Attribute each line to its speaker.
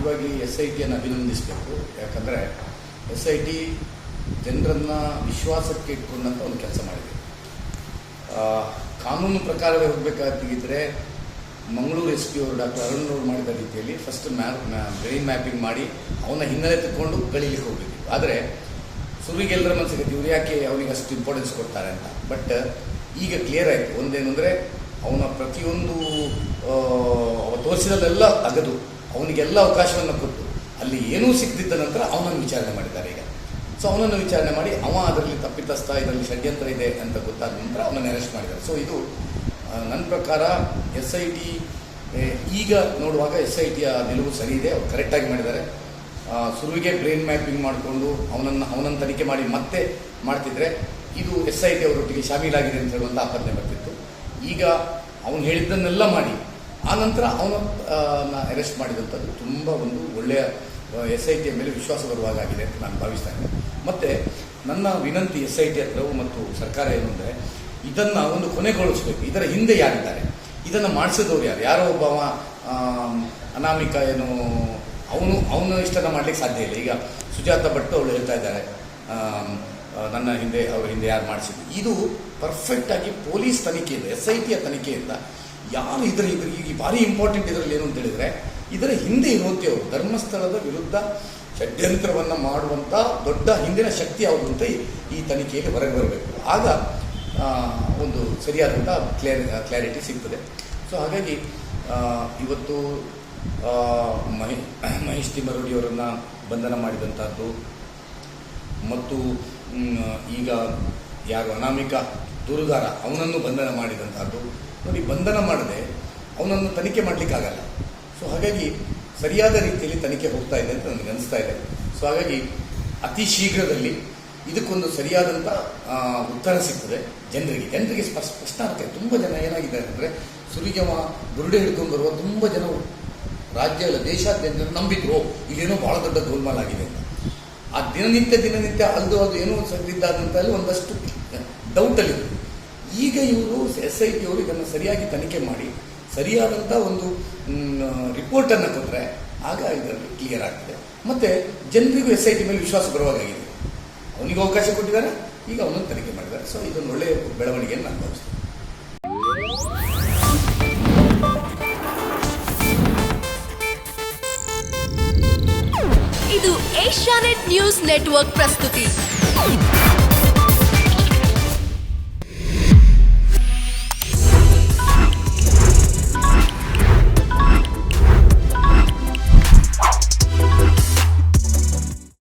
Speaker 1: ಮುಖ್ಯವಾಗಿ S I ಟಿಯನ್ನು ಅಭಿನಂದಿಸಬೇಕು. ಯಾಕಂದರೆ S I T ಜನರನ್ನು ವಿಶ್ವಾಸಕ್ಕೆ ಇಟ್ಕೊಂಡಂಥ ಒಂದು ಕೆಲಸ ಮಾಡಿದೆ. ಕಾನೂನು ಪ್ರಕಾರವೇ ಹೋಗಬೇಕಾಗಿದ್ದರೆ ಮಂಗಳೂರು ಎಸ್ ಪಿ ಅವರು ಡಾಕ್ಟರ್ ಅರುಣ್ ಅವರು ಮಾಡಿದ ರೀತಿಯಲ್ಲಿ ಫಸ್ಟ್ ಮ್ಯಾಪ್ ಬ್ರೈನ್ ಮ್ಯಾಪಿಂಗ್ ಮಾಡಿ ಅವನ ಹಿನ್ನೆಲೆ ತಗೊಂಡು ಕಳೀಲಿಕ್ಕೆ ಹೋಗಬೇಕು ಆದರೆ ಸುರುವಿಗೆ ಎಲ್ಲರ ಮನಸ್ಸಿಗೆ ಇವ್ರು ಯಾಕೆ ಅವನಿಗೆ ಅಷ್ಟು ಇಂಪಾರ್ಟೆನ್ಸ್ ಕೊಡ್ತಾರೆ ಅಂತ. ಬಟ್ ಈಗ ಕ್ಲಿಯರ್ ಆಯಿತು. ಒಂದೇನು ಅಂದರೆ ಅವನ ಪ್ರತಿಯೊಂದು ತೋರಿಸಿದಲ್ಲೆಲ್ಲ ಅಗದು. ಅವನಿಗೆಲ್ಲ ಅವಕಾಶವನ್ನು ಕೊಟ್ಟು ಅಲ್ಲಿ ಏನೂ ಸಿಗದಿದ್ದ ನಂತರ ಅವನನ್ನು ವಿಚಾರಣೆ ಮಾಡಿದ್ದಾರೆ ಈಗ. ಸೊ ಅವನನ್ನು ವಿಚಾರಣೆ ಮಾಡಿ ಅವ ಅದರಲ್ಲಿ ತಪ್ಪಿತಸ್ಥ, ಇದರಲ್ಲಿ ಷಡ್ಯಂತ್ರ ಇದೆ ಅಂತ ಗೊತ್ತಾದ ನಂತರ ಅವನನ್ನು ಅರೆಸ್ಟ್ ಮಾಡಿದ್ದಾರೆ. ಸೊ ಇದು ನನ್ನ ಪ್ರಕಾರ ಎಸ್ ಐ ಟಿ ಈಗ ನೋಡುವಾಗ ಎಸ್ ಐ ಟಿಯ ನಿಲುವು ಸರಿ ಇದೆ. ಅವ್ರು ಕರೆಕ್ಟಾಗಿ ಮಾಡಿದ್ದಾರೆ. ಸುರುವಿಗೆ ಬ್ರೈನ್ ಮ್ಯಾಪಿಂಗ್ ಮಾಡಿಕೊಂಡು ಅವನನ್ನು ಅವನನ್ನು ತನಿಖೆ ಮಾಡಿ ಮತ್ತೆ ಮಾಡ್ತಿದ್ರೆ ಇದು ಎಸ್ ಐ ಟಿ ಅವರೊಟ್ಟಿಗೆ ಶಾಮೀಲಾಗಿದೆ ಅಂತ ಹೇಳುವಂಥ ಆಪಾದನೆ ಬರ್ತಿತ್ತು. ಈಗ ಅವನು ಹೇಳಿದ್ದನ್ನೆಲ್ಲ ಮಾಡಿ ಆ ನಂತರ ಅವನ ಅರೆಸ್ಟ್ ಮಾಡಿದಂಥದ್ದು ತುಂಬ ಒಂದು ಒಳ್ಳೆಯ ಎಸ್ ಐ ಟಿಯ ಮೇಲೆ ವಿಶ್ವಾಸ ಬರುವಾಗಿದೆ ಅಂತ ನಾನು ಭಾವಿಸ್ತಾ ಮತ್ತು ನನ್ನ ವಿನಂತಿ ಎಸ್ ಐ ಟಿ ಹತ್ರವು ಮತ್ತು ಸರ್ಕಾರ ಏನು ಅಂದರೆ ಇದನ್ನು ಒಂದು ಕೊನೆಗೊಳಿಸಬೇಕು. ಇದರ ಹಿಂದೆ ಯಾರಿದ್ದಾರೆ? ಇದನ್ನು ಮಾಡಿಸಿದವರು ಯಾರು? ಯಾರೋ ಒಬ್ಬವ ಆಮ್, ಅನಾಮಿಕ ಏನು ಅವನು ಅವನು ಇಷ್ಟನ ಮಾಡ್ಲಿಕ್ಕೆ ಸಾಧ್ಯ ಇಲ್ಲ. ಈಗ ಸುಜಾತ ಭಟ್ ಅವಳು ಹೇಳ್ತಾ ಇದ್ದಾರೆ ನನ್ನ ಹಿಂದೆ ಅವ್ರ ಹಿಂದೆ ಯಾರು ಮಾಡಿಸಿದ್ದು. ಇದು ಪರ್ಫೆಕ್ಟಾಗಿ ಪೊಲೀಸ್ ತನಿಖೆಯಿಂದ ಎಸ್ ಐ ಟಿಯ ತನಿಖೆಯಿಂದ ಯಾರು ಇದರ ಇದ್ರ ಈಗ ಭಾರಿ ಇಂಪಾರ್ಟೆಂಟ್ ಇದರಲ್ಲಿ ಏನು ಅಂತ ಹೇಳಿದರೆ, ಇದರ ಹಿಂದೆ ಇರುವಂತೆಯವರು ಧರ್ಮಸ್ಥಳದ ವಿರುದ್ಧ ಷಡ್ಯಂತ್ರವನ್ನು ಮಾಡುವಂಥ ದೊಡ್ಡ ಹಿಂದಿನ ಶಕ್ತಿ ಯಾವುದು ಅಂತ ಈ- ತನಿಖೆಯಲ್ಲಿ ಹೊರಗೆ ಬರಬೇಕು. ಆಗ ಒಂದು ಸರಿಯಾದಂಥ ಕ್ಲಿಯರ್ ಕ್ಲಾರಿಟಿ ಸಿಗ್ತದೆ. ಸೊ ಹಾಗಾಗಿ ಇವತ್ತು ಮಹಿ, ಮಹೇಶ್ ತಿಮ್ಮರೂಡಿಯವರನ್ನು ಬಂಧನ ಮಾಡಿದಂಥದ್ದು ಮತ್ತು ಈಗ ಯಾರು ಅನಾಮಿಕ ದೂರುದಾರ ಅವನನ್ನು ಬಂಧನ ಮಾಡಿದಂಥದ್ದು ನೋಡಿ ಬಂಧನ ಮಾಡದೆ ಅವನನ್ನು ತನಿಖೆ ಮಾಡಲಿಕ್ಕಾಗಲ್ಲ ಸೊ ಹಾಗಾಗಿ ಸರಿಯಾದ ರೀತಿಯಲ್ಲಿ ತನಿಖೆ ಹೋಗ್ತಾ ಇದೆ ಅಂತ ನನಗೆ ಅನಿಸ್ತಾ ಇದೆ. ಸೊ ಹಾಗಾಗಿ ಅತಿ ಶೀಘ್ರದಲ್ಲಿ ಇದಕ್ಕೊಂದು ಸರಿಯಾದಂಥ ಉತ್ತರ ಸಿಗ್ತದೆ ಜನರಿಗೆ. ಜನರಿಗೆ ಸ್ಪಷ್ಟ ಆಗ್ತದೆ ತುಂಬ ಜನ ಏನಾಗಿದೆ ಅಂದರೆ ಸುರಿಗಮ ಬುರುಡೆ ಹಿಡ್ಕೊಂಡು ಬರುವ ತುಂಬ ಜನ ರಾಜ್ಯ ದೇಶಾದ್ಯಂತ ನಂಬಿದ್ರು. ಇಲ್ಲೇನೋ ಭಾಳ ದೊಡ್ಡ ಗೋಲ್ಮಾಲ್ ಆಗಿದೆ ಅಂತ. ಆ ದಿನನಿತ್ಯ ದಿನನಿತ್ಯ ಅಲ್ದು ಅದು ಏನೋ ಸದ್ದಿದ್ದಾದಂಥ ಒಂದಷ್ಟು ಡೌಟಲ್ಲಿ ಈಗ ಇವರು ಎಸ್ ಐ ಟಿ ಅವರು ಇದನ್ನು ಸರಿಯಾಗಿ ತನಿಖೆ ಮಾಡಿ ಸರಿಯಾದಂಥ ಒಂದು ರಿಪೋರ್ಟನ್ನು ಕೊಟ್ಟರೆ ಆಗ ಇದರಲ್ಲಿ ಕ್ಲಿಯರ್ ಆಗ್ತದೆ. ಮತ್ತು ಜನರಿಗೂ ಎಸ್ ಐ ಟಿ ಮೇಲೆ ವಿಶ್ವಾಸ ಬರುವಾಗಿದೆ ಅವನಿಗೆ ಅವಕಾಶ ಕೊಟ್ಟಿದ್ದಾರೆ, ಈಗ ಅವನನ್ನು ತನಿಖೆ ಮಾಡಿದ್ದಾರೆ. ಸೊ ಇದೊಂದು ಒಳ್ಳೆಯ ಬೆಳವಣಿಗೆಯನ್ನು ನಾನು ಭಾವಿಸ್ತೇನೆ
Speaker 2: ಇದು ಏಷ್ಯಾನೆಟ್ ನ್ಯೂಸ್ ನೆಟ್ವರ್ಕ್ ಪ್ರಸ್ತುತಿ.